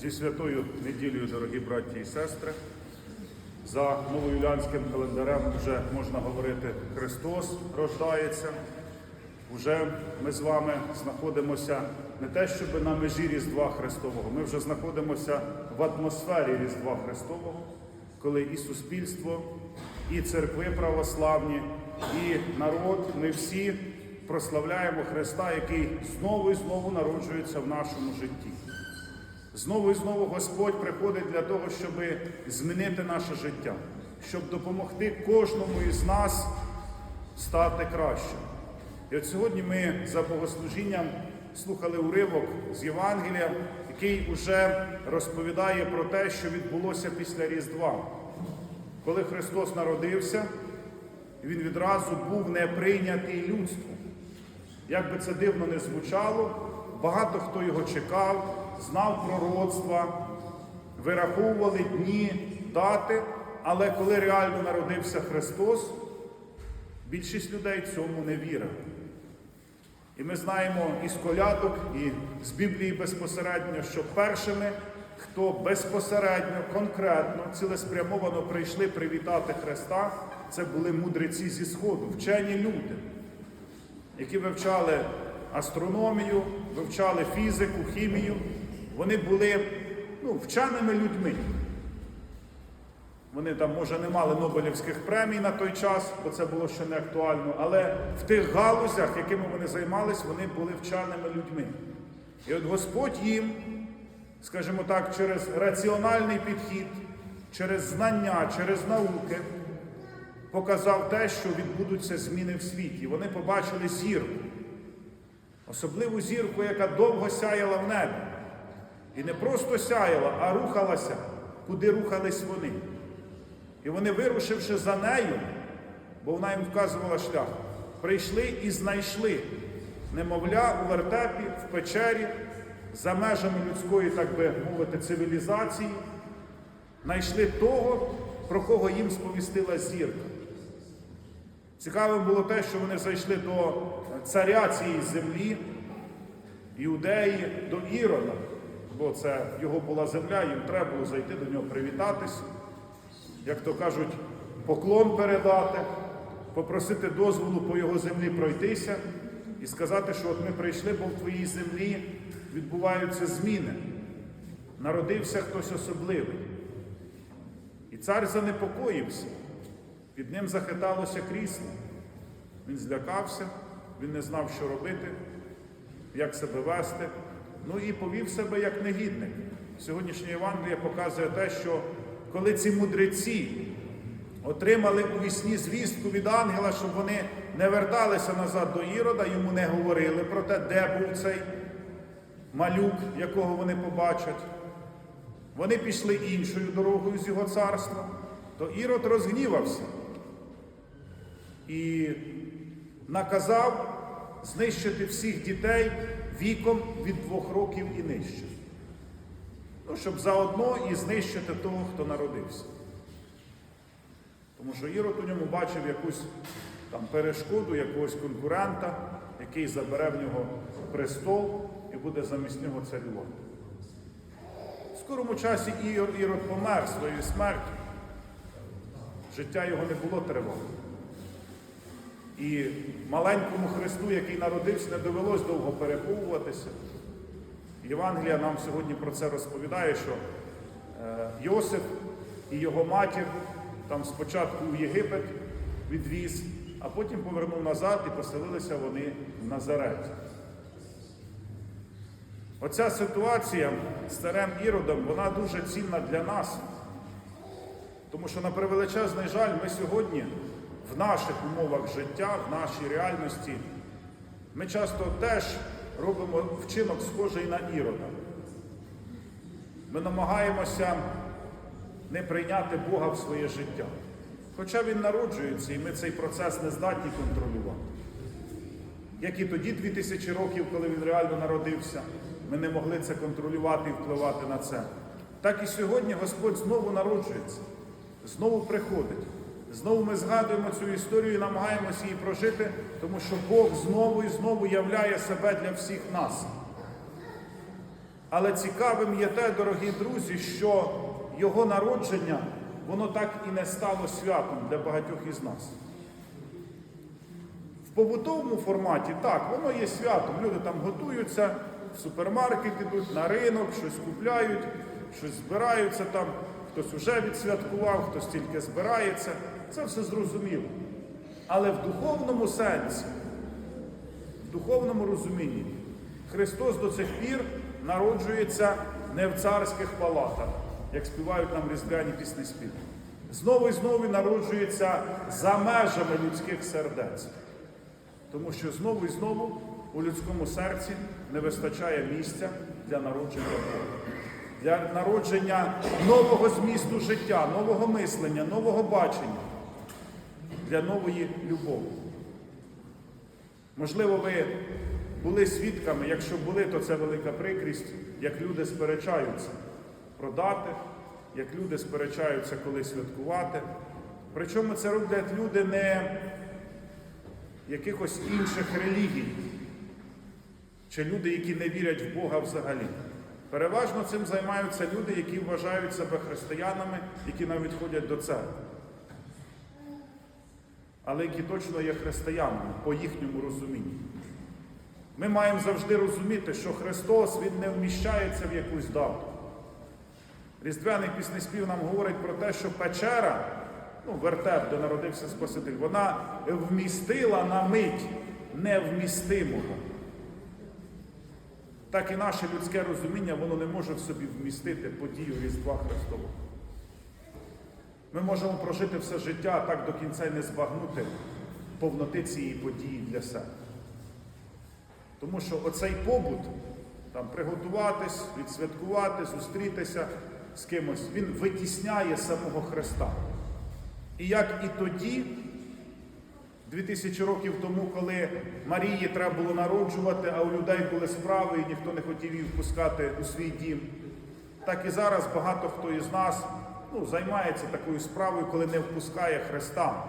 Зі святою неділею, дорогі браті і сестри, за новоюліанським календарем вже можна говорити Христос рождається. Уже ми з вами знаходимося не те, щоб на межі Різдва Христового, ми вже знаходимося в атмосфері Різдва Христового, коли і суспільство, і церкви православні, і народ, ми всі прославляємо Христа, який знову і знову народжується в нашому житті. Знову і знову Господь приходить для того, щоб змінити наше життя, щоб допомогти кожному із нас стати кращим. І от сьогодні ми за богослужінням слухали уривок з Євангелія, який уже розповідає про те, що відбулося після Різдва. Коли Христос народився, Він відразу був не прийнятий людством. Як би це дивно не звучало, багато хто його чекав, знав пророцтва, вираховували дні, дати, але коли реально народився Христос, більшість людей цьому не вірила. І ми знаємо із колядок, і з Біблії безпосередньо, що першими, хто безпосередньо, конкретно, цілеспрямовано прийшли привітати Христа, це були мудреці зі Сходу, вчені люди які вивчали астрономію, вивчали фізику, хімію, вони були ну, вченими людьми. Вони там, може, не мали Нобелівських премій на той час, бо це було ще не актуально, але в тих галузях, якими вони займались, вони були вченими людьми. І от Господь їм, скажімо так, через раціональний підхід, через знання, через науки показав те, що відбудуться зміни в світі. Вони побачили зірку, особливу зірку, яка довго сяяла в небі. І не просто сяяла, а рухалася, куди рухались вони. І вони, вирушивши за нею, бо вона їм вказувала шлях, прийшли і знайшли немовля у вертепі, в печері, за межами людської, так би мовити, цивілізації, знайшли того, про кого їм сповістила зірка. Цікавим було те, що вони зайшли до царя цієї землі, Іудеї, до Ірода, бо це його була земля, їм треба було зайти до нього привітатись, як то кажуть, поклон передати, попросити дозволу по його землі пройтися і сказати, що от ми прийшли, бо в твоїй землі відбуваються зміни. Народився хтось особливий. І цар занепокоївся. Під ним захиталося крісло. Він злякався, він не знав, що робити, як себе вести. Ну і повів себе як негідник. Сьогоднішня Євангелія показує те, що коли ці мудреці отримали у вісні звістку від ангела, щоб вони не верталися назад до Ірода, йому не говорили про те, де був цей малюк, якого вони побачать. Вони пішли іншою дорогою з його царства, то Ірод розгнівався і наказав знищити всіх дітей віком від двох років і нижче. Ну, щоб заодно і знищити того, хто народився. Тому що Ірод у ньому бачив якусь там перешкоду, якогось конкурента, який забере в нього престол і буде замість нього царювати. В скорому часі Ір- Ірод помер своєю смертю. Життя його не було тривалим. І маленькому Христу, який народився, не довелось довго переховуватися. Євангелія нам сьогодні про це розповідає, що е, Йосип і його матір там спочатку в Єгипет відвіз, а потім повернув назад і поселилися вони в Назареті. Оця ситуація з царем Іродом, вона дуже цінна для нас. Тому що на превеличезний жаль, ми сьогодні в наших умовах життя, в нашій реальності, ми часто теж робимо вчинок схожий на Ірода. Ми намагаємося не прийняти Бога в своє життя. Хоча Він народжується, і ми цей процес не здатні контролювати. Як і тоді, 2000 років, коли він реально народився, ми не могли це контролювати і впливати на це. Так і сьогодні Господь знову народжується, знову приходить. Знову ми згадуємо цю історію і намагаємося її прожити, тому що Бог знову і знову являє себе для всіх нас. Але цікавим є те, дорогі друзі, що його народження, воно так і не стало святом для багатьох із нас. В побутовому форматі так, воно є святом. Люди там готуються, в супермаркет ідуть, на ринок, щось купляють, щось збираються там, хтось уже відсвяткував, хтось тільки збирається. Це все зрозуміло. Але в духовному сенсі, в духовному розумінні, Христос до цих пір народжується не в царських палатах, як співають нам різдвяні пісні спів. Знову і знову народжується за межами людських сердець. Тому що знову і знову у людському серці не вистачає місця для народження Бога, для народження нового змісту життя, нового мислення, нового бачення, для нової любові. Можливо, ви були свідками, якщо були, то це велика прикрість, як люди сперечаються про дати, як люди сперечаються, коли святкувати. Причому це роблять люди не якихось інших релігій, чи люди, які не вірять в Бога взагалі. Переважно цим займаються люди, які вважають себе християнами, які навіть ходять до церкви. Але які точно є християнами по їхньому розумінні. Ми маємо завжди розуміти, що Христос Він не вміщається в якусь дату. Різдвяний піснеспів нам говорить про те, що печера, ну, вертеп, де народився Спаситель, вона вмістила на мить невмістимого. Так і наше людське розуміння, воно не може в собі вмістити подію Різдва Христового. Ми можемо прожити все життя, а так до кінця й не збагнути повноти цієї події для себе. Тому що оцей побут, там приготуватись, відсвяткувати, зустрітися з кимось, він витісняє самого Христа. І як і тоді, 2000 років тому, коли Марії треба було народжувати, а у людей були справи, і ніхто не хотів її впускати у свій дім, так і зараз багато хто із нас ну, займається такою справою, коли не впускає Христа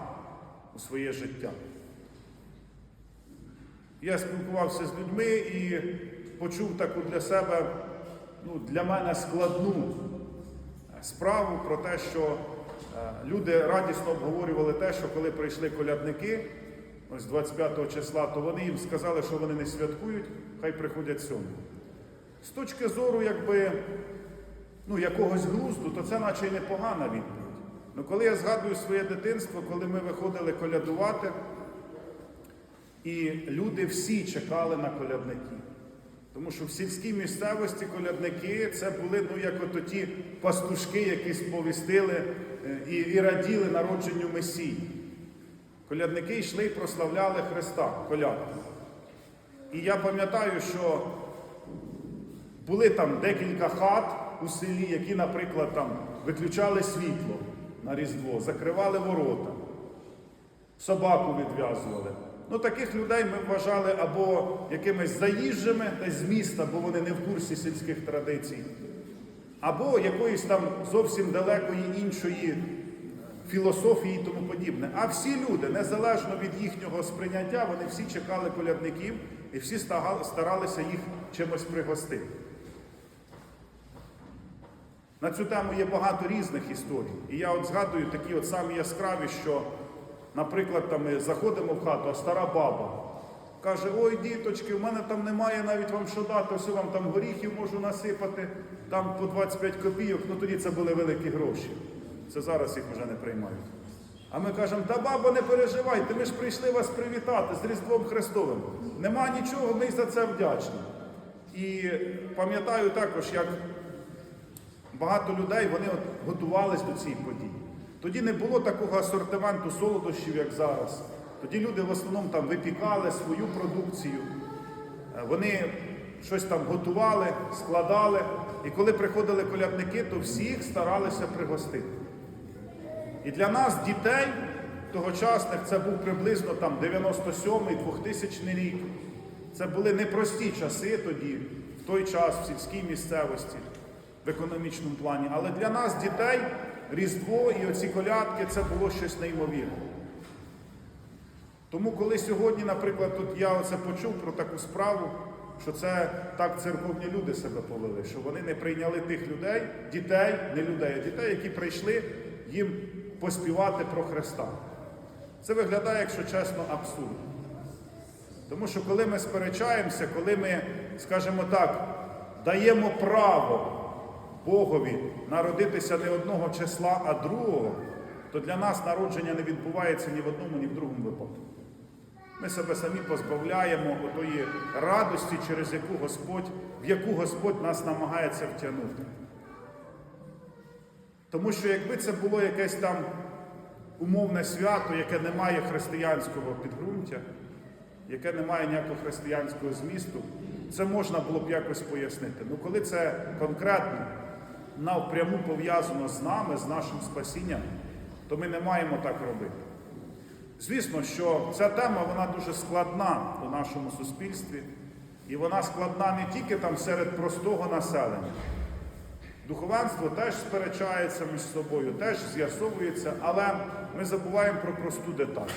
у своє життя. Я спілкувався з людьми і почув таку для себе, ну, для мене складну справу про те, що е, люди радісно обговорювали те, що коли прийшли колядники, ось 25 числа, то вони їм сказали, що вони не святкують, хай приходять сьогодні. З точки зору, якби, ну, якогось глузду, то це наче й непогана відповідь. Ну, коли я згадую своє дитинство, коли ми виходили колядувати, і люди всі чекали на колядників. Тому що в сільській місцевості колядники це були, ну, як ото ті пастушки, які сповістили е, і, і раділи народженню Месії. Колядники йшли і прославляли Христа, колядку. І я пам'ятаю, що були там декілька хат у селі, які, наприклад, там виключали світло на Різдво, закривали ворота, собаку відв'язували. Ну, таких людей ми вважали або якимись заїжджими десь з міста, бо вони не в курсі сільських традицій, або якоїсь там зовсім далекої іншої філософії і тому подібне. А всі люди, незалежно від їхнього сприйняття, вони всі чекали колядників і всі старалися їх чимось пригостити. На цю тему є багато різних історій. І я от згадую такі от самі яскраві, що, наприклад, там ми заходимо в хату, а стара баба каже: Ой, діточки, в мене там немає навіть вам що дати, ось вам там горіхів можу насипати, там по 25 копійок, ну тоді це були великі гроші. Це зараз їх вже не приймають. А ми кажемо, та баба, не переживайте, ми ж прийшли вас привітати з Різдвом Христовим. Нема нічого, ми за це вдячні. І пам'ятаю також, як багато людей вони от до цієї події. Тоді не було такого асортименту солодощів, як зараз. Тоді люди в основному там випікали свою продукцію, Е, вони щось там готували, складали. І коли приходили колядники, то всіх старалися пригостити. І для нас, дітей тогочасних, це був приблизно там 97-й, 2000 рік. Це були непрості часи тоді, в той час, в сільській місцевості, в економічному плані. Але для нас, дітей, Різдво і оці колядки це було щось неймовірне. Тому, коли сьогодні, наприклад, тут я оце почув про таку справу, що це так церковні люди себе повели, що вони не прийняли тих людей, дітей, не людей, а дітей, які прийшли їм поспівати про Христа. Це виглядає, якщо чесно, абсурдно. Тому що коли ми сперечаємося, коли ми, скажімо так, даємо право Богові народитися не одного числа, а другого, то для нас народження не відбувається ні в одному, ні в другому випадку. Ми себе самі позбавляємо отої радості, через яку Господь, в яку Господь нас намагається втягнути. Тому що якби це було якесь там умовне свято, яке не має християнського підґрунтя, яке не має ніякого християнського змісту, це можна було б якось пояснити. Ну коли це конкретно навпряму пов'язано з нами, з нашим спасінням, то ми не маємо так робити. Звісно, що ця тема вона дуже складна у нашому суспільстві, і вона складна не тільки там серед простого населення. Духовенство теж сперечається між собою, теж з'ясовується, але ми забуваємо про просту деталь.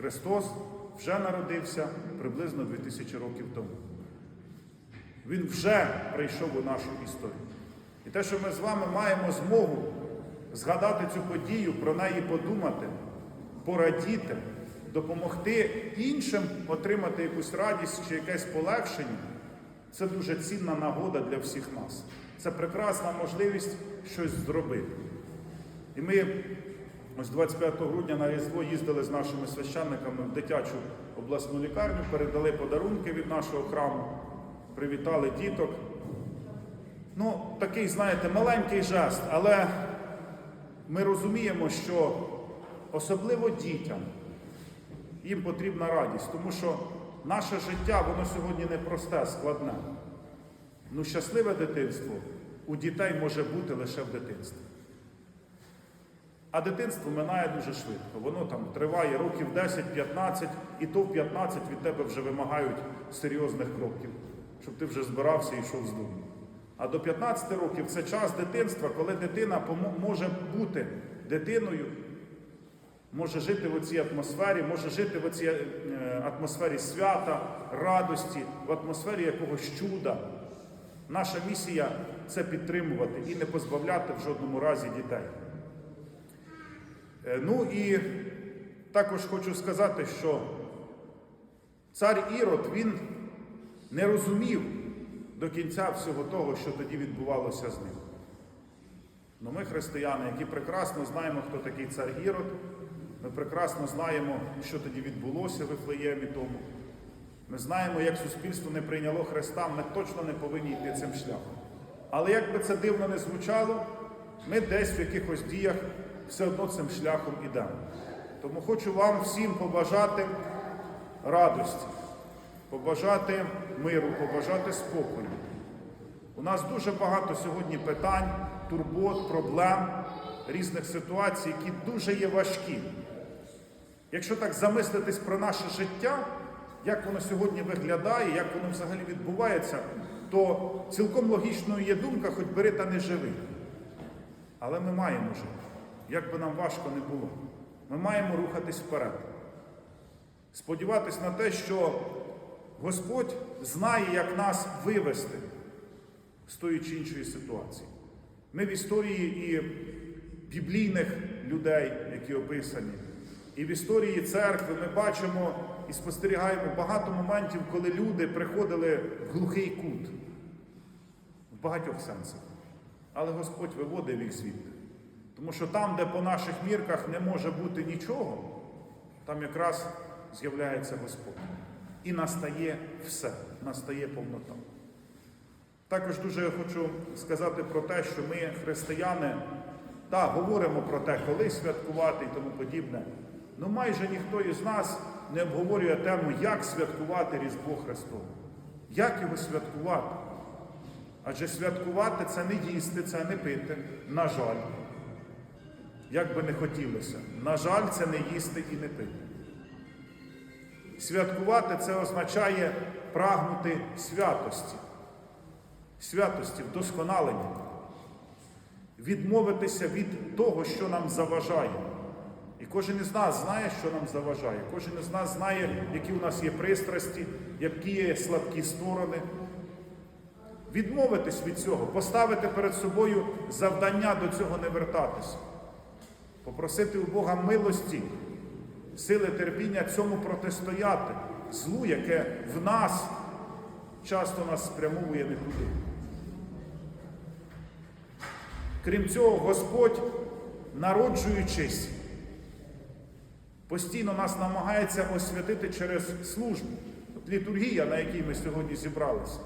Христос вже народився приблизно 2000 років тому. Він вже прийшов у нашу історію. І те, що ми з вами маємо змогу згадати цю подію, про неї подумати, порадіти, допомогти іншим отримати якусь радість чи якесь полегшення, це дуже цінна нагода для всіх нас. Це прекрасна можливість щось зробити. І ми ось 25 грудня на Різдво їздили з нашими священниками в дитячу обласну лікарню, передали подарунки від нашого храму, привітали діток. Ну, такий, знаєте, маленький жест, але ми розуміємо, що особливо дітям їм потрібна радість, тому що наше життя, воно сьогодні не просте, складне. Ну, щасливе дитинство у дітей може бути лише в дитинстві. А дитинство минає дуже швидко. Воно там триває років 10-15, і то в 15 від тебе вже вимагають серйозних кроків, щоб ти вже збирався і йшов з дому. А до 15 років це час дитинства, коли дитина може бути дитиною, може жити в цій атмосфері, може жити в цій е, атмосфері свята, радості, в атмосфері якогось чуда. Наша місія це підтримувати і не позбавляти в жодному разі дітей. Е, Ну і також хочу сказати, що цар Ірод він не розумів до кінця всього того, що тоді відбувалося з ним. Ну ми, християни, які прекрасно знаємо, хто такий цар Ірод, ми прекрасно знаємо, що тоді відбулося в Вифлеємі тому. Ми знаємо, як суспільство не прийняло Христа, ми точно не повинні йти цим шляхом. Але як би це дивно не звучало, ми десь в якихось діях все одно цим шляхом ідемо. Тому хочу вам всім побажати радості, побажати миру, побажати спокою. У нас дуже багато сьогодні питань, турбот, проблем, різних ситуацій, які дуже є важкі. Якщо так замислитись про наше життя, як воно сьогодні виглядає, як воно взагалі відбувається, то цілком логічною є думка, хоч бери та не живи. Але ми маємо жити, як би нам важко не було. Ми маємо рухатись вперед. Сподіватись на те, що Господь знає, як нас вивести з тої чи іншої ситуації. Ми в історії і біблійних людей, які описані, і в історії церкви ми бачимо і спостерігаємо багато моментів, коли люди приходили в глухий кут в багатьох сенсах. Але Господь виводив їх звідти. Тому що там, де по наших мірках не може бути нічого, там якраз з'являється Господь. І настає все, настає повнота. Також дуже я хочу сказати про те, що ми, християни, так, говоримо про те, коли святкувати і тому подібне. Ну майже ніхто із нас не обговорює тему, як святкувати Різдво Христове. Як його святкувати? Адже святкувати це не їсти, це не пити, на жаль. Як би не хотілося. На жаль, це не їсти і не пити. Святкувати це означає прагнути святості, святості, вдосконалення, відмовитися від того, що нам заважає. І кожен із нас знає, що нам заважає. Кожен із нас знає, які у нас є пристрасті, які є слабкі сторони. Відмовитись від цього, поставити перед собою завдання до цього не вертатися, попросити у Бога милості, сили терпіння цьому протистояти, злу, яке в нас часто нас спрямовує не туди. Крім цього, Господь, народжуючись, постійно нас намагається освятити через службу. От літургія, на якій ми сьогодні зібралися.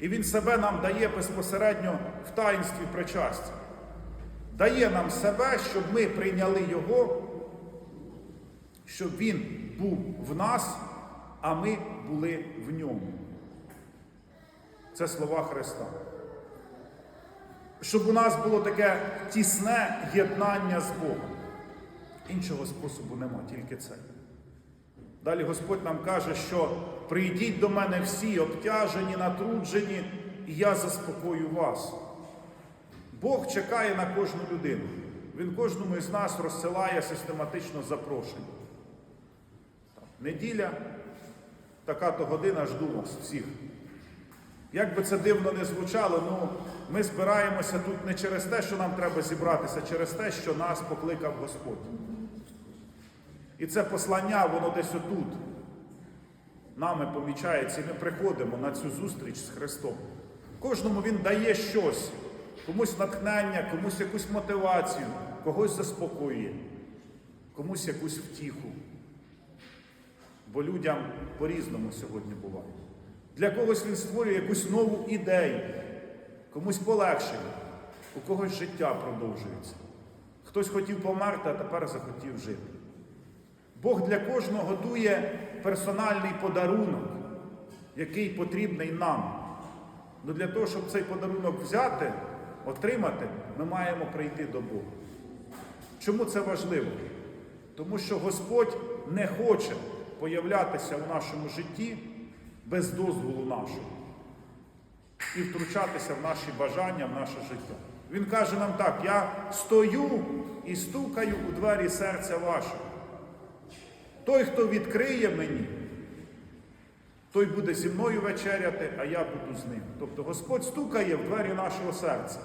І Він себе нам дає безпосередньо в таїнстві причастя. Дає нам себе, щоб ми прийняли Його, щоб Він був в нас, а ми були в ньому. Це слова Христа. Щоб у нас було таке тісне єднання з Богом. Іншого способу нема, тільки це. Далі Господь нам каже, що прийдіть до мене всі обтяжені, натруджені, і я заспокою вас. Бог чекає на кожну людину. Він кожному із нас розсилає систематично запрошення. Неділя, така-то година жду вас всіх. Як би це дивно не звучало, ну ми збираємося тут не через те, що нам треба зібратися, а через те, що нас покликав Господь. І це послання, воно десь отут. Нами помічається, і ми приходимо на цю зустріч з Христом. Кожному Він дає щось, комусь натхнення, комусь якусь мотивацію, когось заспокоює, комусь якусь втіху. Бо людям по-різному сьогодні буває. Для когось він створює якусь нову ідею, комусь полегшення, у когось життя продовжується. Хтось хотів померти, а тепер захотів жити. Бог для кожного готує персональний подарунок, який потрібний нам. Ну для того, щоб цей подарунок взяти, отримати, ми маємо прийти до Бога. Чому це важливо? Тому що Господь не хоче появлятися в нашому житті без дозволу нашого і втручатися в наші бажання, в наше життя. Він каже нам так: я стою і стукаю у двері серця вашого. Той, хто відкриє мені, той буде зі мною вечеряти, а я буду з ним. Тобто Господь стукає в двері нашого серця.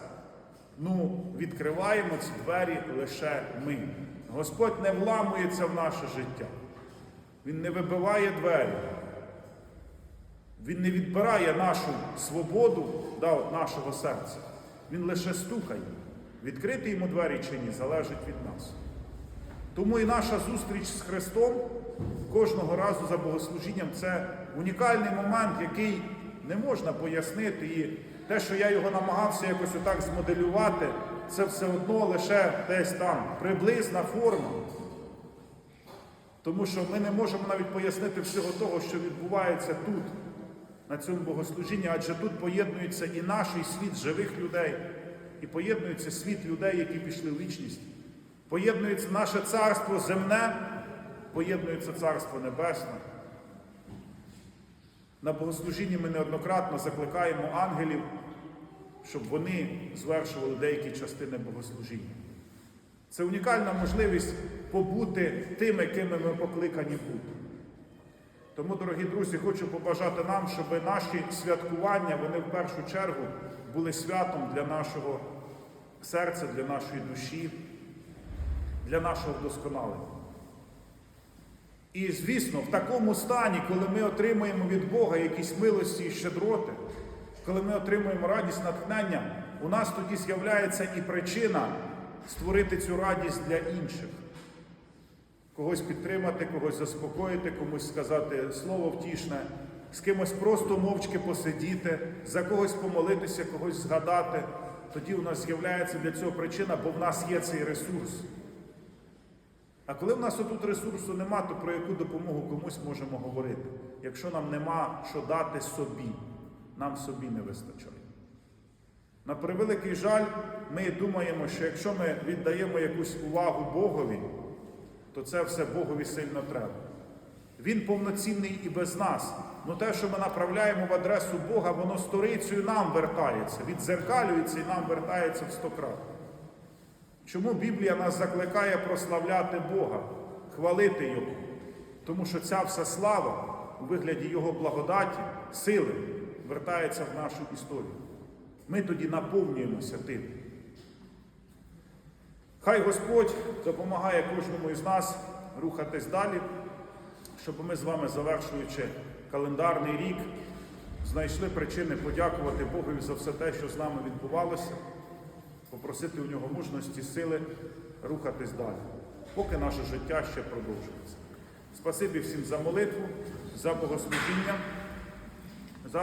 Ну, відкриваємо ці двері лише ми. Господь не вламується в наше життя. Він не вибиває двері. Він не відбирає нашу свободу да, от нашого серця. Він лише стукає. Відкрити йому двері чи ні, залежить від нас. Тому і наша зустріч з Христом кожного разу за богослужінням це унікальний момент, який не можна пояснити. І те, що я його намагався якось отак змоделювати, це все одно лише десь там приблизна форма. Тому що ми не можемо навіть пояснити всього того, що відбувається тут, на цьому богослужінні, адже тут поєднується і наш і світ живих людей, і поєднується світ людей, які пішли в вічність. Поєднується наше царство земне, поєднується царство небесне. На богослужінні ми неоднократно закликаємо ангелів, щоб вони звершували деякі частини богослужіння. Це унікальна можливість побути тими, кими ми покликані бути. Тому, дорогі друзі, хочу побажати нам, щоб наші святкування, вони в першу чергу були святом для нашого серця, для нашої душі, для нашого вдосконалення. І, звісно, в такому стані, коли ми отримуємо від Бога якісь милості і щедроти, коли ми отримуємо радість натхнення, у нас тоді з'являється і причина створити цю радість для інших. Когось підтримати, когось заспокоїти, комусь сказати слово втішне, з кимось просто мовчки посидіти, за когось помолитися, когось згадати. Тоді у нас з'являється для цього причина, бо в нас є цей ресурс. А коли в нас отут ресурсу нема, то про яку допомогу комусь можемо говорити, якщо нам нема що дати собі, нам собі не вистачає. На превеликий жаль, ми думаємо, що якщо ми віддаємо якусь увагу Богові, то це все Богові сильно треба. Він повноцінний і без нас. Ну те, що ми направляємо в адресу Бога, воно сторицею нам вертається, відзеркалюється і нам вертається в сто крат. Чому Біблія нас закликає прославляти Бога, хвалити Його? Тому що ця вся слава у вигляді Його благодаті, сили вертається в нашу історію. Ми тоді наповнюємося тим. Хай Господь допомагає кожному із нас рухатись далі, щоб ми з вами, завершуючи календарний рік, знайшли причини подякувати Богові за все те, що з нами відбувалося, попросити у нього мужності, сили рухатись далі, поки наше життя ще продовжується. Спасибі всім за молитву, за богослужіння.